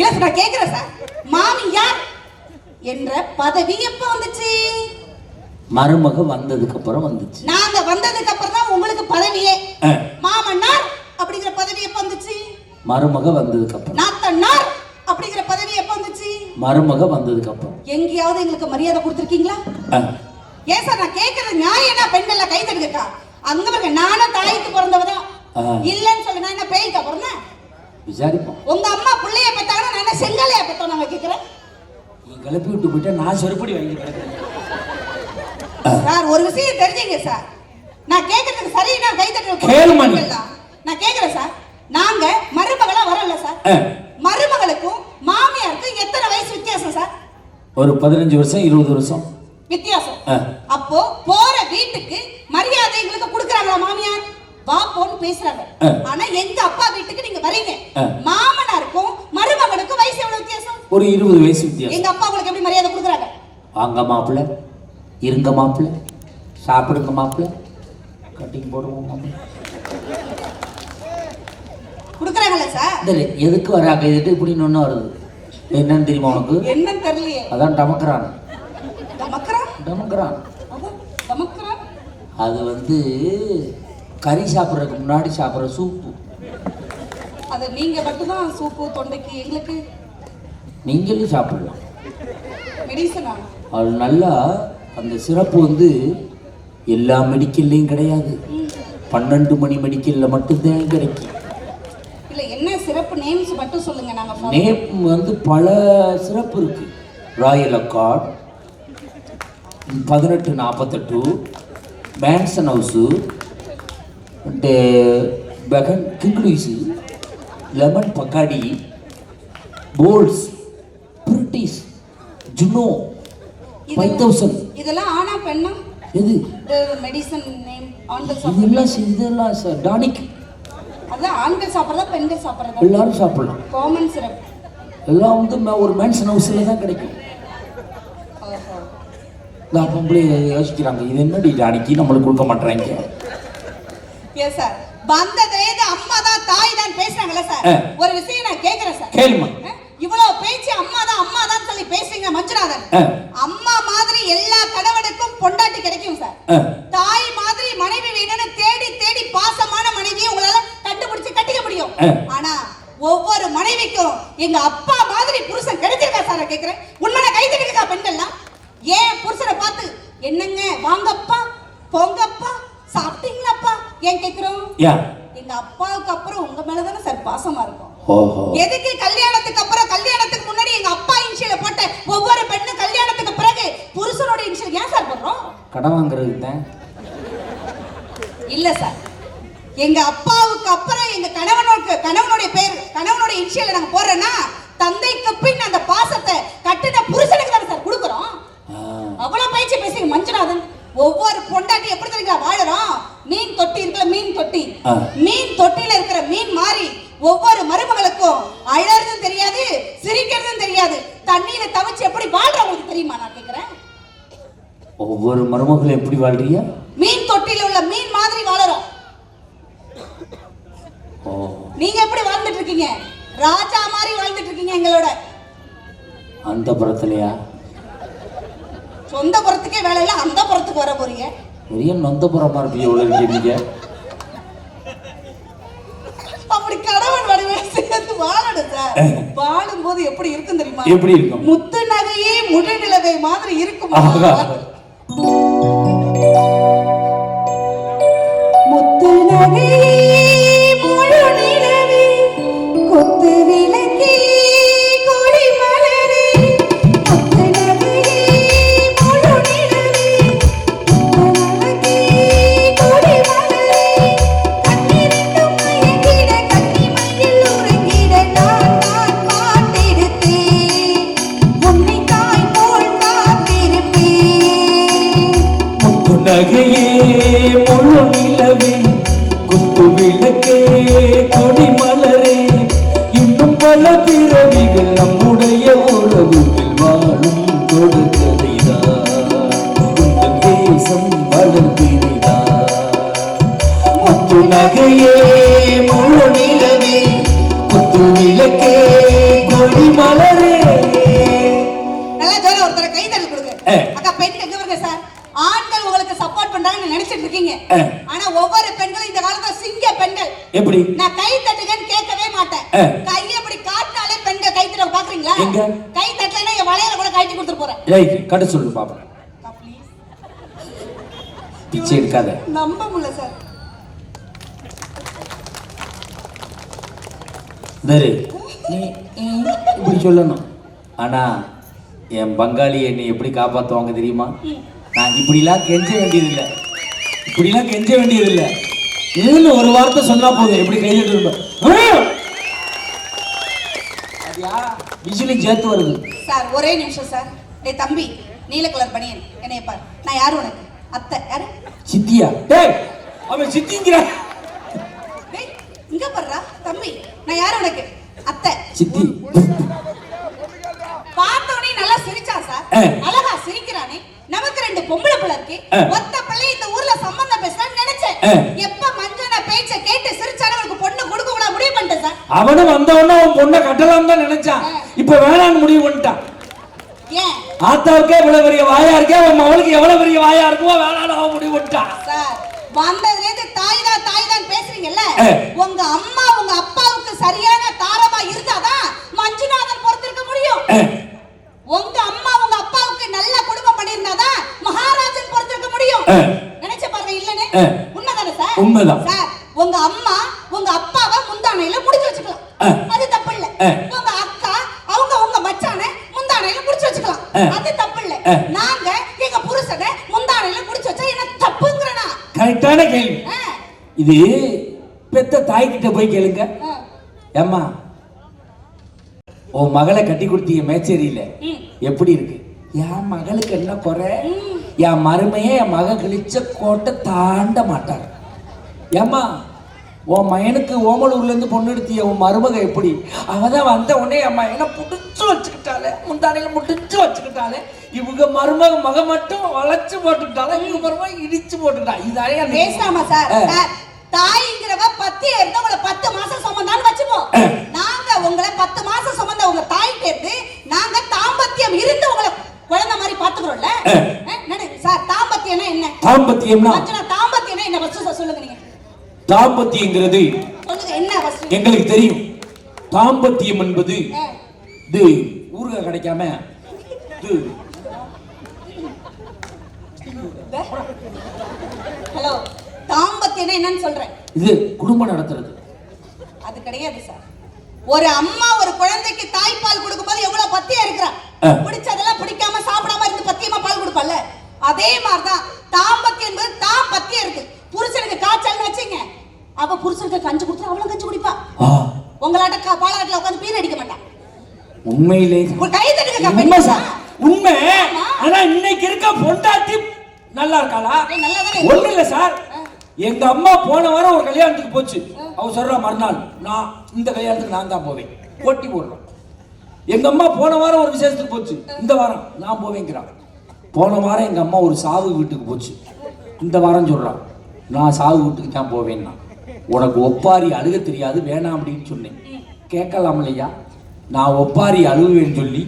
இல்ல சார் நான் கேக்குறேன் சார்? மாமி யார்? என்ற பதவி எப்ப வந்துச்சு? மருமக வந்ததுக்கு அப்புறம் வந்துச்சு. நாங்க வந்ததுக்கு அப்புறம் தான் உங்களுக்கு பதவியே. மாமன்னார் அப்படிங்கிற பதவி எப்ப வந்துச்சு? மருமக வந்ததுக்கு அப்புறம் நாத்தன்னார் அப்படிங்கிற பதவி எப்ப வந்துச்சு? மருமக வந்ததுக்கு அப்புறம் எங்கேயாவது எங்களுக்கு மரியாதை கொடுத்துருக்கீங்களா. ஏன் சார் நான் கேட்கறது நியாயம் என்ன? பெண்கள்ல கை தடுக்கா அங்க பாருங்க நானும் தாய்க்கு பிறந்தவதான். இல்லைன்னு சொல்லி நான் என்ன பேய்க்கா பிறந்தேன்? விசாரிப்போம். உங்க அம்மா பிள்ளைய பெத்தாங்கன்னா நான் என்ன செங்கலையா பெத்தோம் நாங்க கேக்குறேன்? நீ கிளப்பி விட்டு போயிட்டா நான் செருப்படி வாங்கி கிடக்கிறேன். சார் ஒரு விஷயம் தெரிஞ்சுங்க சார். நான் கேட்கறதுக்கு சரியா கை. தட்டுறேன் நான் கேக்குறேன் சார். நாங்க மருமகளா வரல சார். மருமகளுக்கும் மாமியாருக்கும் எத்தனை வயசு வித்தியாசம் சார்? ஒரு பதினஞ்சு வருஷம் இருபது வருஷம். வித்தியாசம். அப்போ போற வீட்டுக்கு மரியாதை எங்களுக்கு கொடுக்குறாங்களா மாமியார்? வா போன்னு பேசுறாங்க. ஆனா எங்க அப்பா வீட்டுக்கு நீங்க வரீங்க. மாமனாருக்கும் மருமகனுக்கும் வயசு எவ்வளவு வித்தியாசம்? ஒரு இருபது வயசு வித்தியாசம். எங்க அப்பா உங்களுக்கு எப்படி மரியாதை கொடுக்குறாங்க? வாங்க மாப்பிள்ள. இருங்க மாப்பிள்ள. சாப்பிடுங்க மாப்பிள்ள. கட்டிங் போடுவோம் மாப்பிள்ள. கொடுக்குறாங்கல்ல சார். எதுக்கு வராங்க? இதுட்டு இப்படின்னு ஒன்று வருது. என்னன்னு தெரியுமா உனக்கு? என்னன்னு தெரியலையே. அதான் டமக்கிறான். டமக்கிறான்? அதான் தமக்குறான் அது வந்து கறி சாப்பிட்றதுக்கு முன்னாடி சாப்பிட்ற சூப்பு. அது நீங்க மட்டும்தான் சூப்பு தொண்டைக்கு எங்களுக்கு? நீங்களும் சாப்பிடலாம். மெடிசனா? அது நல்லா அந்த சிறப்பு வந்து எல்லா மெடிக்கல்லையும் கிடையாது. பன்னெண்டு மணி மெடிக்கல்ல மட்டும்தான் கிடைக்கும். இல்ல என்ன சிறப்பு? நேம்ஸ் மட்டும் சொல்லுங்க நாங்க follow நேப் வந்து பல சிறப்பு இருக்கு. ராயல் அக்கார்ட் பதினெட்டு நாற்பத்தெட்டு மேன்சன் ஹவுஸு அண்டு பெகன் கிங்லூஸு லெமன் பக்காடி போல்ஸ் பிரிட்டிஷ் ஜுனோ ஃபைவ் தௌசண்ட் இதெல்லாம் ஆனா பெண்ணா? எது? இந்த மெடிசன் நேம் ஆண்கள் இதெல்லாம் இதெல்லாம் சார் டானிக். அதான் ஆண்கள் சாப்பிடுறதா பெண்கள் சாப்பிடுறதா? எல்லாரும் சாப்பிடலாம். காமன் சிறப் எல்லாம் வந்து ஒரு மேன்சன் ஹவுஸில் தான் கிடைக்கும். இந்த பொம்பளை யோசிக்கிறாங்க இது என்னடி டானிக்கு? நம்மளுக்கு கொடுக்க மாட்டேறாங்க. எஸ் சார் வந்ததுலேருந்து அம்மா தான் தாய் தான் பேசுறாங்கல்ல சார். ஒரு விஷயம் நான் கேக்குறேன் சார் கேளுமா ஆ? இவ்வளவு பேச்சு அம்மா தான் அம்மா தான் சொல்லி பேசுறீங்க மஞ்சுநாதன் ஆ. அம்மா மாதிரி எல்லா கணவனுக்கும் பொண்டாட்டி கிடைக்கும் சார் ஆ. தாய் மாதிரி மனைவி வேணும்னு தேடி தேடி பாசமான மனைவியை உங்களால கண்டுபிடிச்சு கட்டிக்க முடியும். ஆனா ஒவ்வொரு மனைவிக்கும் எங்க அப்பா மாதிரி புருஷன் கிடைச்சிருக்கா சார் கேக்குறேன் உண்மையான கை தட்டிருக்கா பெண்கள்லாம் ஏன் புருஷனை பார்த்து என்னங்க வாங்கப்பா சாப்பிட்டீங்களாப்பா ஏன் கேக்குறோம் யா. எங்க அப்பாவுக்கு அப்புறம் உங்க மேலதானே சார் பாசமா இருக்கும். ஓஹோ. எதுக்கு கல்யாணத்துக்கு அப்புறம்? கல்யாணத்துக்கு முன்னாடி எங்க அப்பா இன்ஷியல போட்ட ஒவ்வொரு பெண்ணும் கல்யாணத்துக்கு பிறகு புருஷனோட இன்ஷியல் ஏன் சார் போடுறோம்? கடன் வாங்குறதுக்கு தான் இல்ல சார். எங்க அப்பாவுக்கு அப்புறம் எங்க கணவனோட கணவனுடைய பேர் கணவனுடைய இன்ஷியல நாங்க போடுறேன்னா தந்தைக்கு பின் அந்த பாசத்தை கட்டின புருஷனுக்கு தானே சார் கொடுக்குறோம். அவ்வளவு பயிற்சி பேசுங்க மஞ்சுநாதன் ஒவ்வொரு பொண்டாட்டி எப்படி தெரியுங்களா வாழுறோம்? மீன் தொட்டி இருக்குல்ல மீன் தொட்டி. மீன் தொட்டியில இருக்கிற மீன் மாதிரி ஒவ்வொரு மருமகளுக்கும் அழறதும் தெரியாது சிரிக்கிறதும் தெரியாது. தண்ணியில தவிச்சு எப்படி வாழ்றவங்களுக்கு தெரியுமா? நான் கேக்குறேன். ஒவ்வொரு மருமகளும் எப்படி வாழ்றியா மீன் தொட்டியில உள்ள மீன் மாதிரி வாழறோம். ஓ. நீங்க எப்படி வாழ்ந்துட்டு இருக்கீங்க? ராஜா மாதிரி வாழ்ந்துட்டு இருக்கீங்க எங்களோட. அந்த புறத்துலையா? சொந்த புறத்துக்கே வேலை இல்ல அந்த புறத்துக்கு வர போறீங்க. பெரிய நொந்த புறமா இருப்பீங்க எவ்வளோ இருக்கீங்க அப்படி கணவன் வடிவேல் சேர்ந்து வாழணும் சார். வாழும்போது எப்படி இருக்கும் தெரியுமா? எப்படி இருக்கும்? முத்து நகையே முழுநிலவை மாதிரி இருக்கும்? நினைச்சிட்டு இருக்கீங்க. ஆனா ஒவ்வொரு பெண்களும் இந்த காலத்துல சிங்க பெண்கள். எப்படி? நான் கை தட்டுங்கன்னு கேட்கவே மாட்டேன். கையை அப்படி காட்டினாலே பெண்கள் கை தட்ட பாக்குறீங்களா? கை தட்டலைன்னா என் வளையல கூட கழட்டி கொடுத்துட்டு போறேன். ரைட் கட்ட சொல்லு பாப்பா. அக்கா, please. பிச்சை எடுக்காத. நம்ப முடியல சார் தரு நீ ம், இப்படி சொல்லணும். ஆனா என் பங்காளி என்னை எப்படி காப்பாத்துவாங்க தெரியுமா? நான் இப்படிலாம் கெஞ்ச வேண்டியதில்லை. இப்படிலாம் கெஞ்ச வேண்டியதில்லை. இதுன்னு ஒரு வார்த்தை சொன்னா போதும். எப்படி இருப்பேன் அப்படியா விசிலும் சேர்த்து வருது. சார் ஒரே நிமிஷம் சார். டேய் தம்பி நீல கலர் பனியன். என்னைய பார். நான் யாரு உனக்கு? அத்தை. யாரு? சித்தியா. டேய் அவன் சித்திங்கிற. டேய் இங்க பாருடா. தம்பி நான் யாரு உனக்கு? அத்தை. சித்தி. பார்த்தோனே நல்லா சிரிச்சான் சார். அழகா சிரிக்கிறானே. நமக்கு ரெண்டு பொம்பளை பிள்ளை இருக்கு. ஒத்த பிள்ளை இந்த ஊர்ல எப்ப மஞ்சன பேச்ச கேட்டு சிரிச்சானே உனக்கு பொண்ணு கொடுக்க கூட முடிவு பண்ணிட்டேன் சார். அவனும் வந்தவன அவன் பொண்ணை கட்டலாம் தான் நினைச்சான். இப்ப வேணான்னு முடிவு பண்ணிட்டான். ஆத்தாவுக்கே இவ்வளவு பெரிய வாயா இருக்கே அவன் அவளுக்கு எவ்வளவு பெரிய வாயா இருக்குமோ வேணான்னு அவன் முடிவு பண்ணிட்டான். சார் வந்ததுல இருந்து தாய் தான் தாய் தான் பேசுறீங்கல்ல. உங்க அம்மா உங்க அப்பாவுக்கு சரியான தாரமா இருந்தாதான் மஞ்சுநாதன் பொறுத்திருக்க முடியும். உங்க அம்மா உங்க அப்பாவுக்கு நல்ல குடும்பம் பண்ணியிருந்தாதான் மகாராஜன் பொறுத்திருக்க முடியும். நினைச்சு பாருங்க இல்லன்னு. உண்மைதானே உங்க அம்மா உங்க அப்பாவை முந்தானையில முடிச்சு வச்சுக்கலாம். அது தப்பு இல்ல. உங்க அக்கா அவங்க உங்க மச்சானை முந்தானையில முடிச்சு வச்சுக்கலாம். அது தப்பு இல்ல. நாங்க எங்க புருஷனை முந்தானையில முடிச்சு வச்சா என்ன தப்புங்கிறனா? கரெக்டான கேள்வி. இது பெத்த தாய்கிட்ட போய் கேளுங்க. ஏம்மா உன் மகளை கட்டி கொடுத்தீங்க மேச்சேரியில. எப்படி இருக்கு? என் மகளுக்கு என்ன குறை? என் மருமையே என் மக கிழிச்ச கோட்டை தாண்ட மாட்டார். ஏம்மா உன் மகனுக்கு ஓமலூர்ல இருந்து பொண்ணு எடுத்திய உன் மருமக எப்படி? அவ தான் வந்த உடனே என் மகனை புடிச்சு வச்சுக்கிட்டாலே முந்தானையில முடிச்சு வச்சுக்கிட்டாலே இவங்க மருமக மக மட்டும் வளைச்சு போட்டுக்கிட்டாலே இவங்க மருமக இடிச்சு போட்டுக்கிட்டா. அந்த- பேசாம சார் தாய்ங்கிறவ பத்து இருந்து உங்களை பத்து மாசம் சுமந்தான்னு வச்சுப்போம். நாங்க உங்களை பத்து மாசம் சுமந்த உங்க தாய்கிட்ட இருந்து நாங்க தாம்பத்தியம் இருந்து உங்களை குழந்தை மாதிரி பாத்துக்கிறோம்ல சார் தாம்பத்தியம்னா என்ன? தாம்பத்தியம்னா என்ன ஃபர்ஸ்ட் சார் சொல்லுங்க நீங்க தாம்பத்தியங்கிறது எங்களுக்கு தெரியும். தாம்பத்தியம் என்பது. இது ஊறுகாய் கிடைக்காம இது ஹலோ தாம்பத்தியம்னா என்னன்னு சொல்றேன். இது குடும்பம் நடத்துறது. அது கிடையாது சார். ஒரு அம்மா ஒரு குழந்தைக்கு தாய்ப்பால் கொடுக்கும்போது எவ்வளவு பத்தியா இருக்கிறா. பிடிச்சதெல்லாம் பிடிக்காம சாப்பிடாம இருந்து பத்தியமா பால் கொடுப்பல்ல அதே மாதிரிதான் தாம்பத்தியம் என்பது தாம் பத்தியம் இருக்கு புருஷனுக்கு காய்ச்சல்னு வச்சுங்க அவ புருஷனுக்கு கஞ்சி கொடுத்து அவளும் கஞ்சி குடிப்பா. உங்களாட்ட பாலாட்டுல உட்காந்து பீர் அடிக்க மாட்டான் உண்மையிலே கை தட்டுங்க உண்மை சார். உண்மை. ஆனா இன்னைக்கு இருக்க பொண்டாட்டி நல்லா இருக்காளா? ஒண்ணு இல்ல சார். எங்க அம்மா போன வாரம் ஒரு கல்யாணத்துக்கு போச்சு. அவ சொல்றா மறுநாள் நான் இந்த கல்யாணத்துக்கு நான் தான் போவேன். போட்டி போடுறோம். எங்க அம்மா போன வாரம் ஒரு விசேஷத்துக்கு போச்சு. இந்த வாரம் நான் போவேங்கிறான் போன வாரம் எங்க அம்மா ஒரு சாவு வீட்டுக்கு போச்சு. இந்த வாரம் சொல்றான் நான் சாவு வீட்டுக்கு தான் போவேன்னா. உனக்கு ஒப்பாரி அழுக தெரியாது வேணாம் அப்படின்னு சொன்னேன். கேட்கலாம் இல்லையா? நான் ஒப்பாரி அழுவேன்னு சொல்லி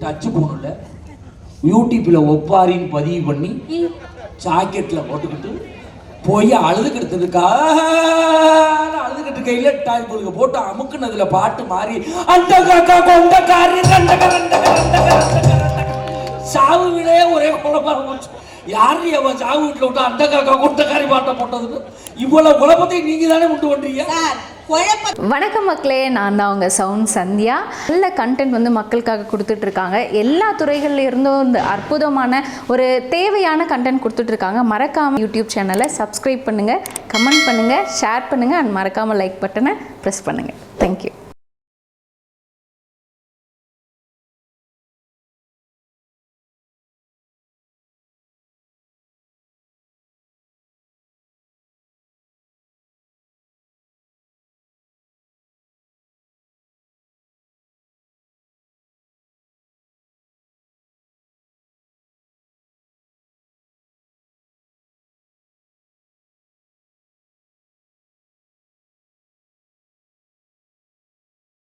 டச்சு போனில் யூடியூப்பில் ஒப்பாரின்னு பதிவு பண்ணி ஜாக்கெட்டில் போட்டுக்கிட்டு போய் அழுதுகிட்டு அழுதுகிட்டு கையில டாய் கொடுக்க போட்டு அமுக்குனதுல பாட்டு மாறி அந்த காக்கா கொண்ட காரி சாவு விடே ஒரே குழப்பா யாரு அவன் சாவு வீட்டுல விட்டு அந்த காக்கா கொண்ட காரி பாட்டை போட்டதுன்னு? இவ்வளவு குழப்பத்தை நீங்க தானே உண்டு பண்றீங்க? வணக்கம் மக்களே நான் தான் உங்கள் சவுண்ட் சந்தியா. நல்ல கண்டென்ட் வந்து மக்களுக்காக கொடுத்துட்ருக்காங்க. எல்லா துறைகள்ல இருந்தும் இந்த அற்புதமான ஒரு தேவையான கண்டென்ட் கொடுத்துட்ருக்காங்க. மறக்காமல் யூடியூப் சேனலை சப்ஸ்கிரைப் பண்ணுங்கள் கமெண்ட் பண்ணுங்கள் ஷேர் பண்ணுங்கள் அண்ட் மறக்காமல் லைக் பட்டனை ப்ரெஸ் பண்ணுங்கள் தேங்க்யூ